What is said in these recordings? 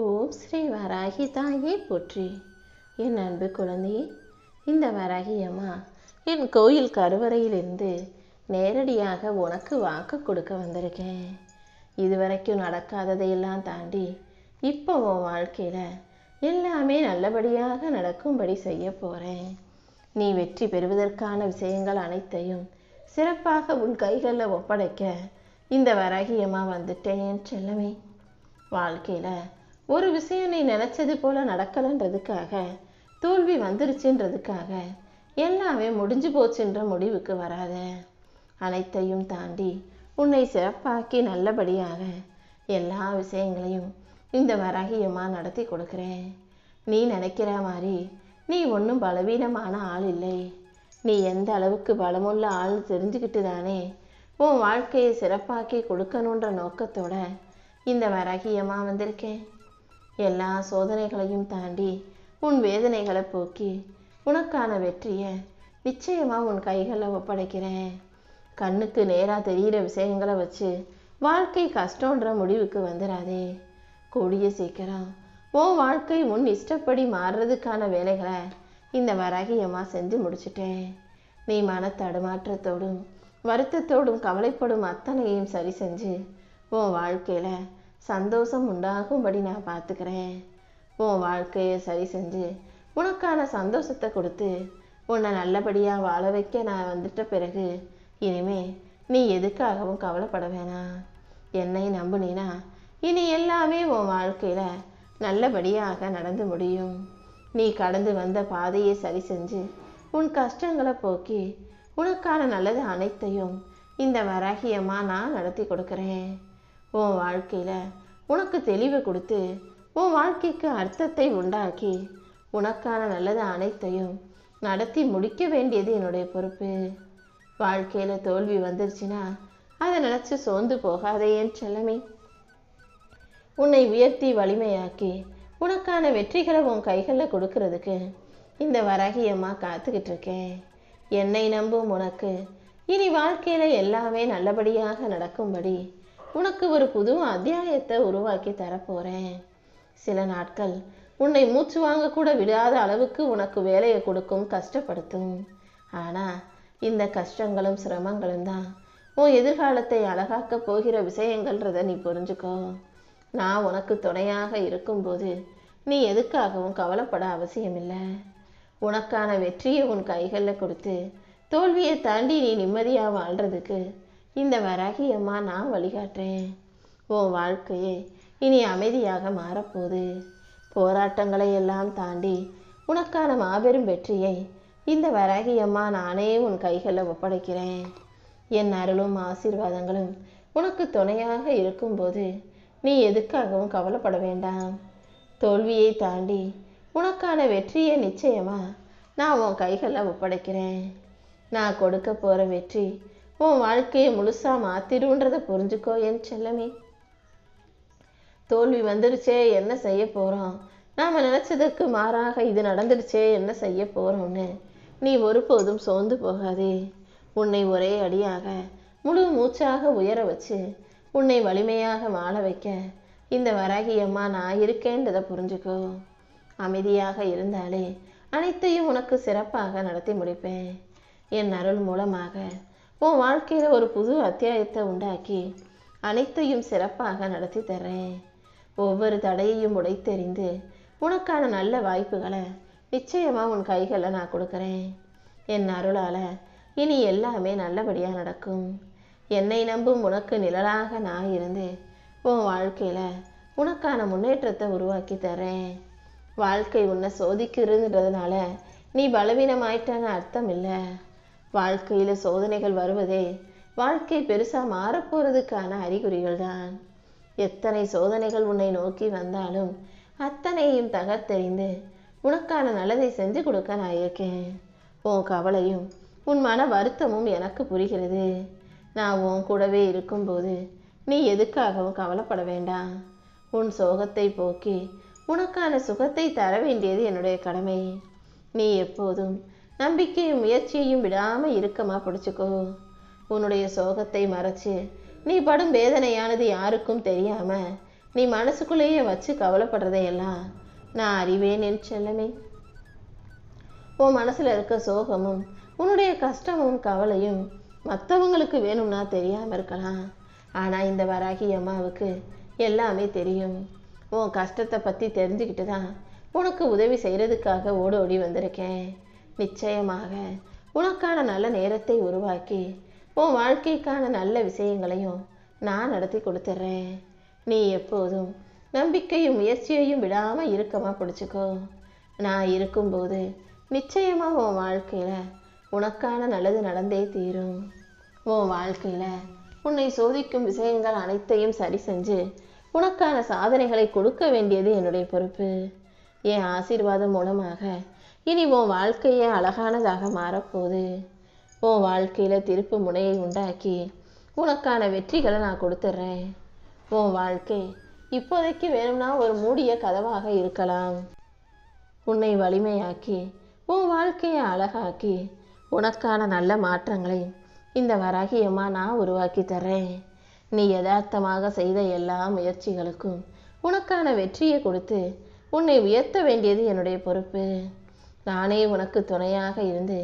ஓம் ஸ்ரீ வராகி தாயே போற்றி. என் அன்பு குழந்தையே இந்த வராகி அம்மா என் கோயில் கருவறையிலிருந்து நேரடியாக உனக்கு வாக்கு கொடுக்க வந்திருக்கேன். இதுவரைக்கும் நடக்காததையெல்லாம் தாண்டி இப்போ உன் வாழ்க்கையில் எல்லாமே நல்லபடியாக நடக்கும்படி செய்ய போகிறேன் நீ வெற்றி பெறுவதற்கான விஷயங்கள் அனைத்தையும் சிறப்பாக உன் கைகளில் ஒப்படைக்க இந்த வராகியமாக வந்துட்டேன் செல்லமே. வாழ்க்கையில் ஒரு விஷயம் நீ நினச்சது போல் நடக்கலைன்றதுக்காக தோல்வி வந்துருச்சுன்றதுக்காக எல்லாமே முடிஞ்சு போச்சுன்ற முடிவுக்கு வராத. அனைத்தையும் தாண்டி உன்னை சிறப்பாக்கி நல்லபடியாக எல்லா விஷயங்களையும் இந்த வராகியமாக நடத்தி கொடுக்குறேன். நீ நினைக்கிற மாதிரி நீ ஒன்றும் பலவீனமான ஆள் இல்லை. நீ எந்த அளவுக்கு பலமுள்ள ஆள் தெரிஞ்சுக்கிட்டு தானே உன் வாழ்க்கையை சிறப்பாக்கி கொடுக்கணுன்ற நோக்கத்தோட இந்த வரகியமாக வந்திருக்கேன். எல்லா சோதனைகளையும் தாண்டி உன் வேதனைகளை போக்கி உனக்கான வெற்றியை நிச்சயமாக உன் கைகளில் ஒப்படைக்கிறேன். கண்ணுக்கு நேராக தெரிகிற விஷயங்களை வச்சு வாழ்க்கை கஷ்டன்ற முடிவுக்கு வந்துடாதே கூடிய சீக்கிரம் உன் வாழ்க்கை உன் இஷ்டப்படி மாறுறதுக்கான வேலைகளை இந்த வராகியமாக செஞ்சு முடிச்சிட்டேன். நீ மன தடுமாற்றத்தோடும் வருத்தத்தோடும் கவலைப்படும் அத்தனையும் சரி செஞ்சு உன் வாழ்க்கையில் சந்தோஷம் உண்டாகும்படி நான் பார்த்துக்கிறேன். உன் வாழ்க்கையை சரி செஞ்சு உனக்கான சந்தோஷத்தை கொடுத்து உன்னை நல்லபடியாக வாழ வைக்க நான் வந்துட்ட பிறகு இனிமே நீ எதுக்காகவும் கவலைப்பட வேணாம் என்னை நம்புனீனா இனி எல்லாமே உன் வாழ்க்கையில் நல்லபடியாக நடந்து முடியும். நீ கடந்து வந்த பாதையை சரி செஞ்சு உன் கஷ்டங்களை போக்கி உனக்கான நல்லது அனைத்தையும் இந்த வராகியமாக நான் நடத்தி கொடுக்குறேன். உன் வாழ்க்கையில் உனக்கு தெளிவு கொடுத்து உன் வாழ்க்கைக்கு அர்த்தத்தை உண்டாக்கி உனக்கான நல்லது அனைத்தையும் நடத்தி முடிக்க வேண்டியது என்னுடைய பொறுப்பு. வாழ்க்கையில் தோல்வி வந்துருச்சுன்னா அதை நினச்சி சோர்ந்து போகாதே என் செல்லமே. உன்னை உயர்த்தி வலிமையாக்கி உனக்கான வெற்றிகளை உன் கைகளில் கொடுக்கறதுக்கு இந்த வராகியமாக காத்துக்கிட்டு இருக்கேன். என்னை நம்பும் உனக்கு இனி வாழ்க்கையில் எல்லாமே நல்லபடியாக நடக்கும்படி உனக்கு ஒரு புது அத்தியாயத்தை உருவாக்கி தரப்போகிறேன் சில நாட்கள் உன்னை மூச்சு வாங்க கூட விடாத அளவுக்கு உனக்கு வேலையை கொடுக்கும் கஷ்டப்படுத்தும். ஆனால் இந்த கஷ்டங்களும் சிரமங்களும் தான். உன் எதிர்காலத்தை அழகாக்க போகிற விஷயங்கள்ன்றத நீ புரிஞ்சுக்கோ. நான் உனக்கு துணையாக இருக்கும்போது நீ எதுக்காகவும் கவலைப்பட அவசியமில்லை. உனக்கான வெற்றியை உன் கைகளில் கொடுத்து தோல்வியை தாண்டி நீ நிம்மதியாக வாழ்கிறதுக்கு இந்த வராகியம்மா நான் வழிகாட்டுறேன். உன் வாழ்க்கையே இனி அமைதியாக மாறப்போகுது. போராட்டங்களை எல்லாம் தாண்டி உனக்கான மாபெரும் வெற்றியை இந்த வராகியம்மா நானே உன் கைகளில் ஒப்படைக்கிறேன். என் அருளும் ஆசீர்வாதங்களும் உனக்கு துணையாக இருக்கும்போது நீ எதுக்காகவும் கவலைப்பட வேண்டாம். தோல்வியை தாண்டி உனக்கான வெற்றியை நிச்சயமா நான் உன் கைகளில் ஒப்படைக்கிறேன். நான் கொடுக்க போகிற வெற்றி உன் வாழ்க்கையை முழுசாக மாற்றிடுன்றதை புரிஞ்சுக்கோ என் செல்லமே. தோல்வி வந்துடுச்சே என்ன செய்ய போகிறோம் நாம் நினச்சதுக்கு மாறாக இது நடந்துடுச்சே என்ன செய்ய போகிறோம்னு நீ ஒருபோதும் சோர்ந்து போகாதே. உன்னை ஒரே அடியாக முழு மூச்சாக உயர வச்சு உன்னை வலிமையாக வாழ வைக்க இந்த வராகியம்மா நான் இருக்கேன்றதை புரிஞ்சுக்கோ. அமைதியாக இருந்தாலே அனைத்தையும் உனக்கு சிறப்பாக நடத்தி முடிப்பேன். என் அருள் மூலமாக உன் வாழ்க்கையில் ஒரு புது அத்தியாயத்தை உண்டாக்கி அனைத்தையும் சிறப்பாக நடத்தி தர்றேன். ஒவ்வொரு தடையையும் உடைத்தெறிந்து உனக்கான நல்ல வாய்ப்புகளை நிச்சயமாக உன் கைகளில் நான் கொடுக்குறேன். என் அருளால் இனி எல்லாமே நல்லபடியாக நடக்கும். என்னை நம்பும் உனக்கு நிழலாக நான் இருந்து உன் வாழ்க்கையில் உனக்கான முன்னேற்றத்தை உருவாக்கி தரேன் வாழ்க்கை உன்னை சோதிக்கிறதுன்றதுனால நீ பலவீனமாயிட்டான்னு அர்த்தம் இல்லை. வாழ்க்கையில் சோதனைகள் வருவதே வாழ்க்கை பெருசாக மாறப்போகிறதுக்கான அறிகுறிகள் தான் எத்தனை சோதனைகள் உன்னை நோக்கி வந்தாலும் அத்தனையும் தகர்த்தெறிந்து உனக்கான நல்லதை செஞ்சு கொடுக்க நான் இருக்கேன். உன் கவலையும் உன் மன வருத்தமும் எனக்கு புரிகிறது. நான் உன் கூடவே இருக்கும்போது நீ எதுக்காகவும் கவலைப்பட வேண்டாம். உன் சோகத்தை போக்கி உனக்கான சுகத்தை தர வேண்டியது என்னுடைய கடமை. நீ எப்போதும் நம்பிக்கையும் முயற்சியையும் விடாமல் இறுக்கமாக பிடிச்சிக்கோ. உன்னுடைய சோகத்தை மறைச்சு நீ படும் வேதனையானது யாருக்கும் தெரியாமல் நீ மனசுக்குள்ளேயே வச்சு கவலைப்படுறதையெல்லாம் நான் அறிவேன் என் செல்லமே. உன் மனசில் இருக்க சோகமும் உன்னுடைய கஷ்டமும் கவலையும் மற்றவங்களுக்கு வேணும்னா தெரியாமல் இருக்கலாம். ஆனால் இந்த வராகி அம்மாவுக்கு எல்லாமே தெரியும். உன் கஷ்டத்தை பற்றி தெரிஞ்சுக்கிட்டு தான் உனக்கு உதவி செய்கிறதுக்காக ஓடி ஓடி வந்திருக்கேன். நிச்சயமாக. உனக்கான நல்ல நேரத்தை உருவாக்கி உன் வாழ்க்கைக்கான நல்ல விஷயங்களையும் நான் நடத்தி கொடுத்துட்றேன் நீ எப்போதும் நம்பிக்கையும் முயற்சியையும் விடாமல் இறுக்கமாக பிடிச்சிக்கோ. நான் இருக்கும்போது நிச்சயமாக உன் வாழ்க்கையில் உனக்கான நல்லது நடந்தே தீரும். உன் வாழ்க்கையில் உன்னை சோதிக்கும் விஷயங்கள் அனைத்தையும் சரி செஞ்சு உனக்கான சாதனைகளை கொடுக்க வேண்டியது என்னுடைய பொறுப்பு. என் ஆசீர்வாதம் மூலமாக இனி உன் வாழ்க்கையே அழகானதாக மாறப்போகுது. உன் வாழ்க்கையில் திருப்பு முனையை உண்டாக்கி உனக்கான வெற்றிகளை நான் கொடுத்துட்றேன். உன் வாழ்க்கை இப்போதைக்கு வேணும்னா ஒரு மூடிய கதவாக இருக்கலாம். உன்னை வலிமையாக்கி உன் வாழ்க்கையை அழகாக்கி உனக்கான நல்ல மாற்றங்களை இந்த வராகியம்மா நான் உருவாக்கி தர்றேன். நீ யதார்த்தமாக செய்த எல்லா முயற்சிகளுக்கும் உனக்கான வெற்றியை கொடுத்து உன்னை உயர்த்த வேண்டியது என்னுடைய பொறுப்பு. நானே உனக்கு துணையாக இருந்து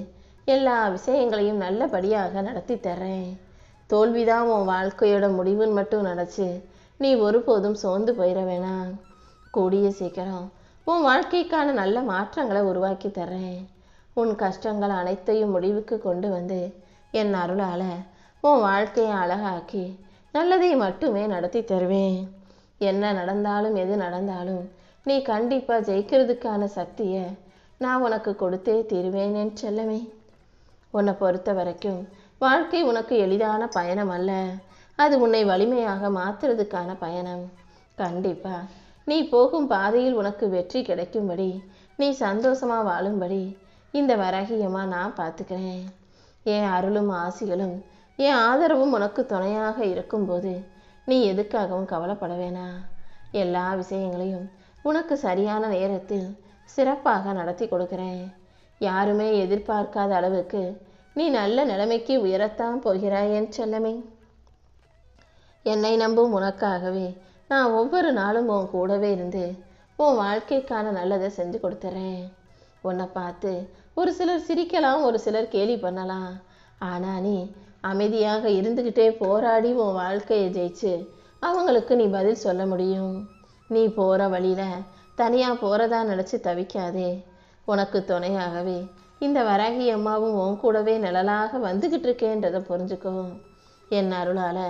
எல்லா விஷயங்களையும் நல்லபடியாக நடத்தி தர்றேன். தோல்விதான் உன் வாழ்க்கையோட முடிவுன்னு மட்டும் நினச்சி நீ ஒருபோதும் சோர்ந்து போயிட வேணாம். கூடிய சீக்கிரம் உன் வாழ்க்கைக்கான நல்ல மாற்றங்களை உருவாக்கி தர்றேன். உன் கஷ்டங்கள் அனைத்தையும் முடிவுக்கு கொண்டு வந்து என் அருளால் உன் வாழ்க்கையை அழகாக்கி நல்லதை மட்டுமே நடத்தி தருவேன். என்ன நடந்தாலும் எது நடந்தாலும் நீ கண்டிப்பாக ஜெயிக்கிறதுக்கான சக்தியை நான் உனக்கு கொடுத்தே தீருவேன் என் செல்லமே. உன்னை பொறுத்த வரைக்கும் வாழ்க்கை உனக்கு எளிதான பயணம் அல்ல. அது உன்னை வலிமையாக மாத்துறதுக்கான பயணம். கண்டிப்பா நீ போகும் பாதையில் உனக்கு வெற்றி கிடைக்கும்படி நீ சந்தோஷமா வாழும்படி இந்த வரகியமா நான் பார்த்துக்கிறேன். என் அருளும் ஆசிகளும் என் ஆதரவும் உனக்கு துணையாக இருக்கும்போது நீ எதுக்காகவும் கவலைப்பட வேணாம். எல்லா விஷயங்களையும் உனக்கு சரியான நேரத்தில் சிறப்பாக நடத்தி கொடுக்கிறேன். யாருமே எதிர்பார்க்காத அளவுக்கு நீ நல்ல நிலைமைக்கு உயரத்தான் போகிறாய் என் செல்லமே. என்னை நம்பும் உனக்காகவே நான் ஒவ்வொரு நாளும் உன் கூடவே இருந்து உன் வாழ்க்கைக்கான நல்லதை செஞ்சு கொடுத்துறேன். உன்னை பார்த்து ஒரு சிலர் சிரிக்கலாம் ஒரு சிலர் கேலி பண்ணலாம். ஆனால் நீ அமைதியாக இருந்துக்கிட்டே போராடி உன் வாழ்க்கையை ஜெயிச்சு அவங்களுக்கு நீ பதில் சொல்ல முடியும். நீ போகிற வழியில தனியாக போகிறதா நினச்சி தவிக்காதே. உனக்கு துணையாகவே இந்த வராகி அம்மாவும் உன் கூடவே நிழலாக வந்துக்கிட்டு இருக்கேன்றதை புரிஞ்சுக்கோ. என் அருளால்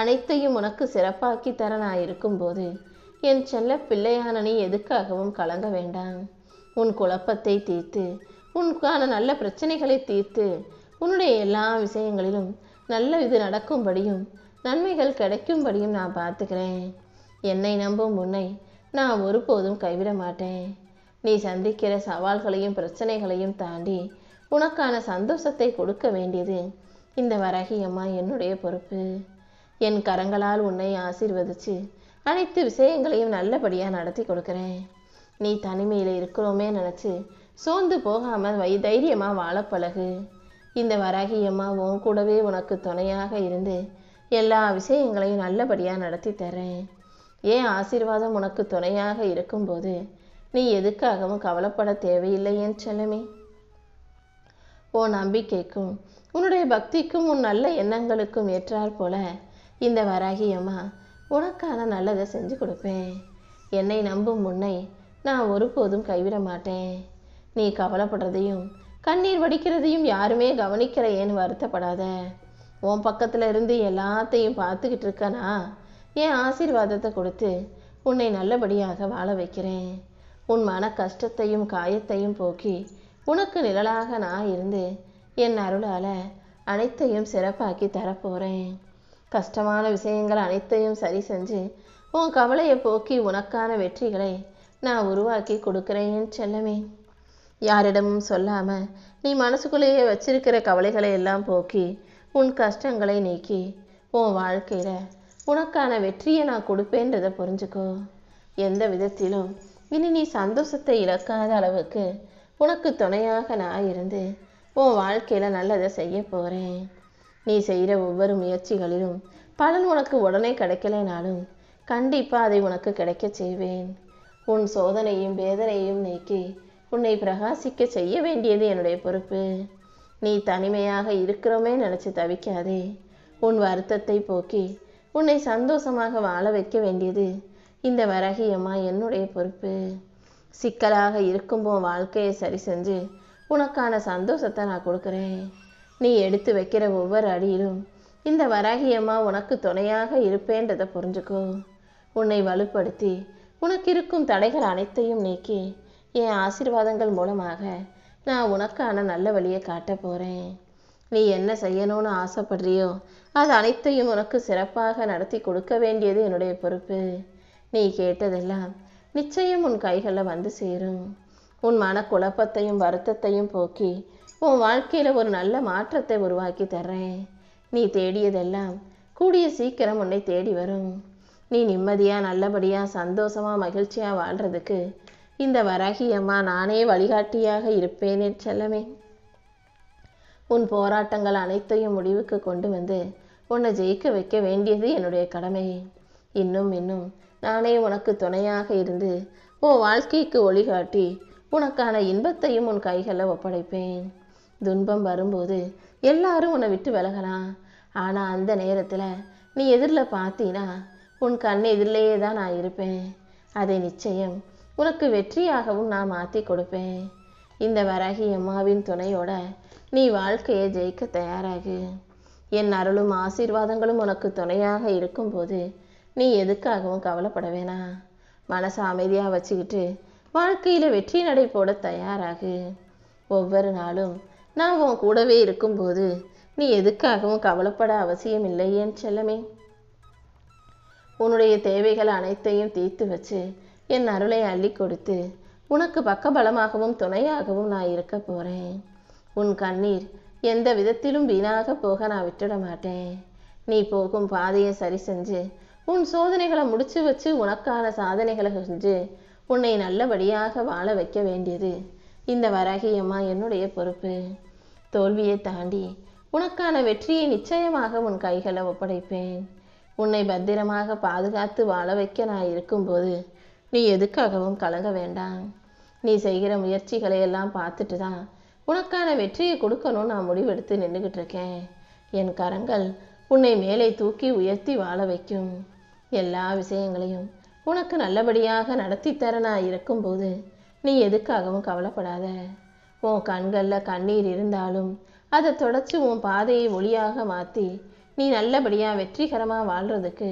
அனைத்தையும் உனக்கு சிறப்பாக்கி தர நான் இருக்கும்போது என் செல்ல பிள்ளையான நீ எதுக்காகவும் கலங்க வேண்டாம். உன் குழப்பத்தை தீர்த்து உனக்கான நல்ல பிரச்சனைகளை தீர்த்து உன்னுடைய எல்லா விஷயங்களிலும் நல்ல இது நடக்கும்படியும் நன்மைகள் கிடைக்கும்படியும் நான் பார்த்துக்கிறேன். என்னை நம்பும் உன்னை நான் ஒருபோதும் கைவிட மாட்டேன். நீ சந்திக்கிற சவால்களையும் பிரச்சனைகளையும் தாண்டி உனக்கான சந்தோஷத்தை கொடுக்க வேண்டியது இந்த வரகி அம்மா என்னுடைய பொறுப்பு. என் கரங்களால் உன்னை ஆசீர்வதிச்சு அனைத்து விஷயங்களையும் நல்லபடியாக நடத்தி கொடுக்குறேன். நீ தனிமையில் இருக்கிறோமே நினச்சி சோர்ந்து போகாமல் வை தைரியமாக வாழப்பழகு இந்த வராகி அம்மா உன் கூடவே உனக்கு துணையாக இருந்து எல்லா விஷயங்களையும் நல்லபடியாக நடத்தி தரேன். ஏன் ஆசீர்வாதம் உனக்கு துணையாக இருக்கும்போது நீ எதுக்காகவும் கவலைப்பட தேவையில்லை என் செல்லமே. உன் நம்பிக்கைக்கும் உன்னுடைய பக்திக்கும் உன் நல்ல எண்ணங்களுக்கும் ஏற்றாற் போல இந்த வராகி அம்மா உனக்கான நல்லதை செஞ்சு கொடுப்பேன். என்னை நம்பும் முன்னை நான் ஒருபோதும் கைவிட மாட்டேன். நீ கவலைப்படுறதையும் கண்ணீர் வடிக்கிறதையும் யாருமே கவனிக்கலையேன்னு வருத்தப்படாத. உன் பக்கத்துல இருந்து எல்லாத்தையும் பார்த்துக்கிட்டு இருக்கனா? என் ஆசீர்வாதத்தை கொடுத்து உன்னை நல்லபடியாக வாழ வைக்கிறேன். உன் மன கஷ்டத்தையும் காயத்தையும் போக்கி உனக்கு நிழலாக நான் இருந்து என் அருளால் அனைத்தையும் சிறப்பாக்கி தரப்போகிறேன் கஷ்டமான விஷயங்கள் அனைத்தையும் சரி செஞ்சு உன் கவலையை போக்கி உனக்கான வெற்றிகளை நான் உருவாக்கி கொடுக்குறேன் செல்லமே. யாரிடமும் சொல்லாமல் நீ மனசுக்குள்ளேயே வச்சிருக்கிற கவலைகளை எல்லாம் போக்கி உன் கஷ்டங்களை நீக்கி உன் வாழ்க்கையில் உனக்கான வெற்றியை நான் கொடுப்பேன்றதை புரிஞ்சுக்கோ. எந்த விதத்திலும் இனி நீ சந்தோஷத்தை இழக்காத அளவுக்கு உனக்கு துணையாக நான் இருந்து உன் வாழ்க்கையில் நல்லதை செய்ய போகிறேன் நீ செய்கிற ஒவ்வொரு முயற்சிகளிலும் பலன் உனக்கு உடனே கிடைக்கலைனாலும் கண்டிப்பாக அதை உனக்கு கிடைக்கச் செய்வேன். உன் சோதனையும் வேதனையும் நீக்கி உன்னை பிரகாசிக்க செய்ய வேண்டியது என்னுடைய பொறுப்பு. நீ தனிமையாக இருக்கிறோமே நினச்சி தவிக்காதே. உன் வருத்தத்தை போக்கி உன்னை சந்தோஷமாக வாழ வைக்க வேண்டியது இந்த வரகியம்மா என்னுடைய பொறுப்பு. சிக்கலாக இருக்கும் உன் வாழ்க்கையை சரி செஞ்சு உனக்கான சந்தோஷத்தை நான் கொடுக்குறேன். நீ எடுத்து வைக்கிற ஒவ்வொரு அடியிலும் இந்த வராகியம்மா உனக்கு துணையாக இருப்பேன்றதை புரிஞ்சுக்கோ. உன்னை வலுப்படுத்தி உனக்கு இருக்கும் தடைகள் அனைத்தையும் நீக்கி என் ஆசீர்வாதங்கள் மூலமாக நான் உனக்கான நல்ல வழியை காட்ட போகிறேன் நீ என்ன செய்யணும்னு ஆசைப்படுறியோ அது அனைத்தையும் உனக்கு சிறப்பாக நடத்தி கொடுக்க வேண்டியது என்னுடைய பொறுப்பு. நீ கேட்டதெல்லாம் நிச்சயம் உன் கைகளில் வந்து சேரும். உன் மன குழப்பத்தையும் வருத்தத்தையும் போக்கி உன் வாழ்க்கையில் ஒரு நல்ல மாற்றத்தை உருவாக்கி தர்றேன். நீ தேடியதெல்லாம் கூடிய சீக்கிரம் உன்னை தேடி வரும். நீ நிம்மதியாக நல்லபடியாக சந்தோஷமாக மகிழ்ச்சியாக வாழ்கிறதுக்கு இந்த வராகியம்மா நானே வழிகாட்டியாக இருப்பேனே செல்லமே. உன் போராட்டங்கள் அனைத்தையும் முடிவுக்கு கொண்டு வந்து உன்னை ஜெயிக்க வைக்க வேண்டியது என்னுடைய கடமை. இன்னும் இன்னும் நானே உனக்கு துணையாக இருந்து உன் வாழ்க்கைக்கு ஒளிகாட்டி உனக்கான இன்பத்தையும் உன் கைகளில் ஒப்படைப்பேன். துன்பம் வரும்போது எல்லாரும் உன்னை விட்டு விலகலாம். ஆனால் அந்த நேரத்தில் நீ எதிரில் பார்த்தீனா உன் கண் எதிரிலேயே தான் நான் இருப்பேன். அதை நிச்சயம் உனக்கு வெற்றியாகவும் நான் மாற்றி கொடுப்பேன். இந்த வரகி அம்மாவின் துணையோட நீ வாழ்க்கையை ஜெயிக்க தயாராகு. என் அருளும் ஆசீர்வாதங்களும் உனக்கு துணையாக இருக்கும்போது நீ எதுக்காகவும் கவலைப்பட வேணாம் மனசை அமைதியாக வச்சுக்கிட்டு வாழ்க்கையில் வெற்றி நடை போட தயாராகு. ஒவ்வொரு நாளும் நான் உன் கூடவே இருக்கும்போது நீ எதுக்காகவும் கவலைப்பட அவசியம் இல்லை என் செல்லமே? உன்னுடைய தேவைகள் அனைத்தையும் தீர்த்து வச்சு என் அருளை அள்ளி கொடுத்து உனக்கு பக்கபலமாகவும் துணையாகவும் நான் இருக்க போகிறேன் உன் கண்ணீர் எந்த விதத்திலும் வீணாக போக நான் விட்டுட மாட்டேன் நீ போகும் பாதையை சரி செஞ்சு உன் சோதனைகளை முடிச்சு வச்சு உனக்கான சாதனைகளை செஞ்சு உன்னை நல்லபடியாக வாழ வைக்க வேண்டியது இந்த வராகியம்மா என்னுடைய பொறுப்பு. தோல்வியை தாண்டி உனக்கான வெற்றியை நிச்சயமாக உன் கைகளை ஒப்படைப்பேன். உன்னை பத்திரமாக பாதுகாத்து வாழ வைக்க நான் இருக்கும்போது நீ எதுக்காகவும் கலங்க வேண்டாம். நீ செய்கிற முயற்சிகளை எல்லாம் பார்த்துட்டு தான் உனக்கான வெற்றியை கொடுக்கணும்னு நான் முடிவெடுத்து நின்றுக்கிட்டு இருக்கேன் என் கரங்கள் உன்னை மேலே தூக்கி உயர்த்தி வாழ வைக்கும். எல்லா விஷயங்களையும் உனக்கு நல்லபடியாக நடத்தித்தர நான் இருக்கும்போது நீ எதுக்காகவும் கவலைப்படாத. உன் கண்களில் கண்ணீர் இருந்தாலும் அதை தொடச்சி உன் பாதையை ஒளியாக மாற்றி நீ நல்லபடியாக வெற்றிகரமாக வாழ்கிறதுக்கு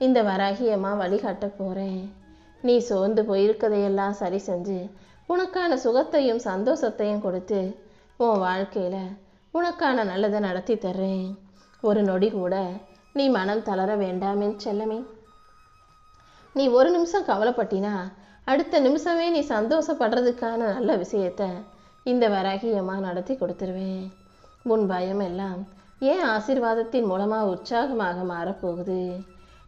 இந்த வராகியமாக வழிகாட்ட போகிறேன் நீ சோர்ந்து போயிருக்கதையெல்லாம் சரி செஞ்சு உனக்கான சுகத்தையும் சந்தோஷத்தையும் கொடுத்து உன் வாழ்க்கையில் உனக்கான நல்லதை நடத்தி தர்றேன். ஒரு நொடி கூட நீ மனம் தளர வேண்டாமே செல்லமே. நீ ஒரு நிமிஷம் கவலைப்பட்டினா அடுத்த நிமிஷமே நீ சந்தோஷப்படுறதுக்கான நல்ல விஷயத்த இந்த வராகியமாக நடத்தி கொடுத்துருவேன். உன் பயம் எல்லாம் ஏன் ஆசீர்வாதத்தின் மூலமாக உற்சாகமாக மாறப்போகுது?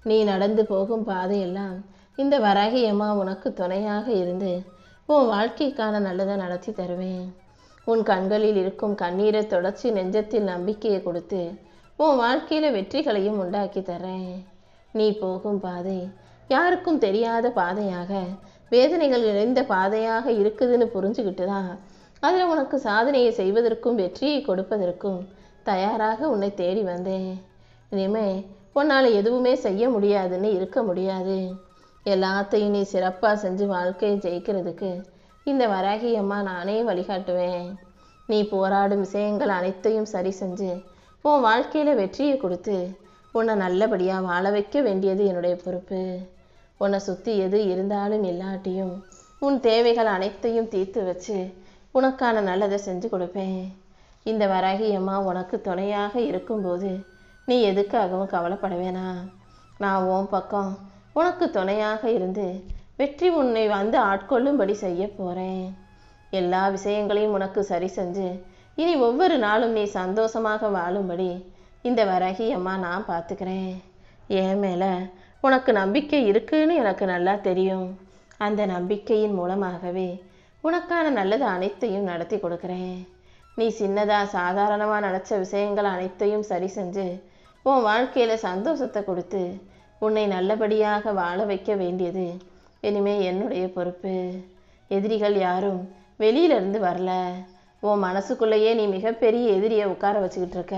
நீ நடந்து போகும் பாதையெல்லாம் இந்த வராகியமாக உனக்கு துணையாக இருந்து உன் வாழ்க்கைக்கான நல்லதை நடத்தி தருவேன். உன் கண்களில் இருக்கும் கண்ணீரை தொடச்சி நெஞ்சத்தில் நம்பிக்கையை கொடுத்து உன் வாழ்க்கையில் வெற்றிகளையும் உண்டாக்கி தரேன் நீ போகும் பாதை யாருக்கும் தெரியாத பாதையாக வேதனைகள் நிறைந்த பாதையாக இருக்குதுன்னு புரிஞ்சுக்கிட்டு தான் அதில் உனக்கு சாதனையை செய்வதற்கும் வெற்றியை கொடுப்பதற்கும் தயாராக உன்னை தேடி வந்தேன். இனிமே உன்னால் எதுவுமே செய்ய முடியாதுன்னு இருக்க முடியாது. எல்லாத்தையும் நீ சிறப்பாக செஞ்சு வாழ்க்கையை ஜெயிக்கிறதுக்கு இந்த வராகியம்மா நானே வழிகாட்டுவேன். நீ போராடும் விஷயங்கள் அனைத்தையும் சரி செஞ்சு உன் வாழ்க்கையில் வெற்றியை கொடுத்து உன்னை நல்லபடியாக வாழ வைக்க வேண்டியது என்னுடைய பொறுப்பு. உன்னை சுற்றி எது இருந்தாலும் இல்லாட்டியும் உன் தேவைகள் அனைத்தையும் தீர்த்து வச்சு உனக்கான நல்லதை செஞ்சு கொடுப்பேன். இந்த வராகி அம்மா உனக்கு துணையாக இருக்கும்போது நீ எதுக்காகவும் கவலைப்பட வேணாம். நான் உன் பக்கம் உனக்கு துணையாக இருந்து வெற்றி உன்னை வந்து ஆட்கொள்ளும்படி செய்ய போகிறேன் எல்லா விஷயங்களையும் உனக்கு சரி செஞ்சு இனி ஒவ்வொரு நாளும் நீ சந்தோஷமாக வாழும்படி இந்த வரகி அம்மா நான் பார்த்துக்கிறேன். என் மேலே உனக்கு நம்பிக்கை இருக்குன்னு எனக்கு நல்லா தெரியும். அந்த நம்பிக்கையின் மூலமாகவே உனக்கான நல்லது அனைத்தையும் நடத்தி கொடுக்குறேன். நீ சின்னதாக சாதாரணமாக நினச்ச விஷயங்கள் அனைத்தையும் சரி செஞ்சு உன் வாழ்க்கையில் சந்தோஷத்தை கொடுத்து உன்னை நல்லபடியாக வாழ வைக்க வேண்டியது இனிமே என்னுடைய பொறுப்பு. எதிரிகள் யாரும் வெளியிலிருந்து வரல. உன் மனசுக்குள்ளேயே நீ மிகப்பெரிய எதிரியை உட்கார வச்சுக்கிட்டு இருக்க.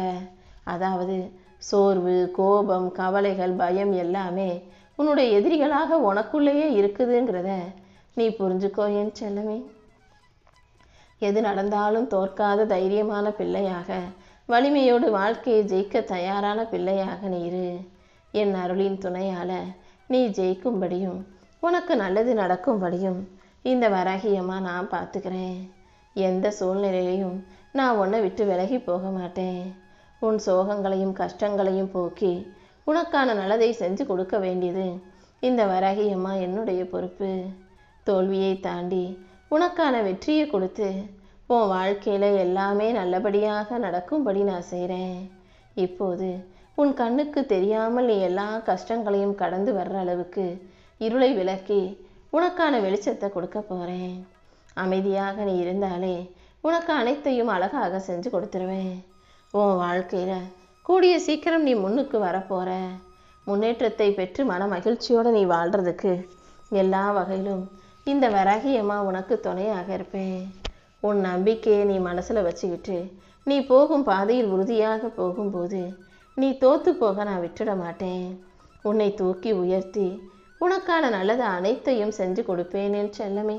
அதாவது சோர்வு கோபம் கவலைகள் பயம் எல்லாமே உன்னுடைய எதிரிகளாக உனக்குள்ளேயே இருக்குதுங்கிறத நீ புரிஞ்சுக்கோ என் செல்லமே. எது நடந்தாலும் தோற்காத தைரியமான பிள்ளையாக வலிமையோடு வாழ்க்கையை ஜெயிக்க தயாரான பிள்ளையாக நீ இரு. என் அருளின் துணையால நீ ஜெயிக்கும்படியும் உனக்கு நல்லது நடக்கும்படியும் இந்த வராகியமாக நான் பார்த்துக்கிறேன். எந்த சூழ்நிலையிலையும் நான் உன்னை விட்டு விலகி போக மாட்டேன். உன் சோகங்களையும் கஷ்டங்களையும் போக்கி உனக்கான நல்லதை செஞ்சு கொடுக்க வேண்டியது இந்த வராகியம்மா என்னுடைய பொறுப்பு. தோல்வியை தாண்டி உனக்கான வெற்றியை கொடுத்து உன் வாழ்க்கையில் எல்லாமே நல்லபடியாக நடக்கும்படி நான் செய்கிறேன் இப்போது உன் கண்ணுக்கு தெரியாமல் நீ எல்லா கஷ்டங்களையும் கடந்து வர்ற அளவுக்கு இருளை விலக்கி உனக்கான வெளிச்சத்தை கொடுக்க போகிறேன் அமைதியாக நீ இருந்தாலே உனக்கு அனைத்தையும் அழகாக செஞ்சு கொடுத்துருவேன். உன் வாழ்க்கையில் கூடிய சீக்கிரம் நீ முன்னுக்கு வரப்போகிற முன்னேற்றத்தை பெற்று மன மகிழ்ச்சியோடு நீ வாழ்கிறதுக்கு எல்லா வகையிலும் இந்த வரகியம்மா உனக்கு துணையாக இருப்பேன். உன் நம்பிக்கையை நீ மனசில் வச்சுக்கிட்டு நீ போகும் பாதையில் உறுதியாக போகும்போது நீ தோத்து போக நான் விட்டுட மாட்டேன். உன்னை தூக்கி உயர்த்தி உனக்கான நல்லது அனைத்தையும் செஞ்சு கொடுப்பேனேன் செல்லமே.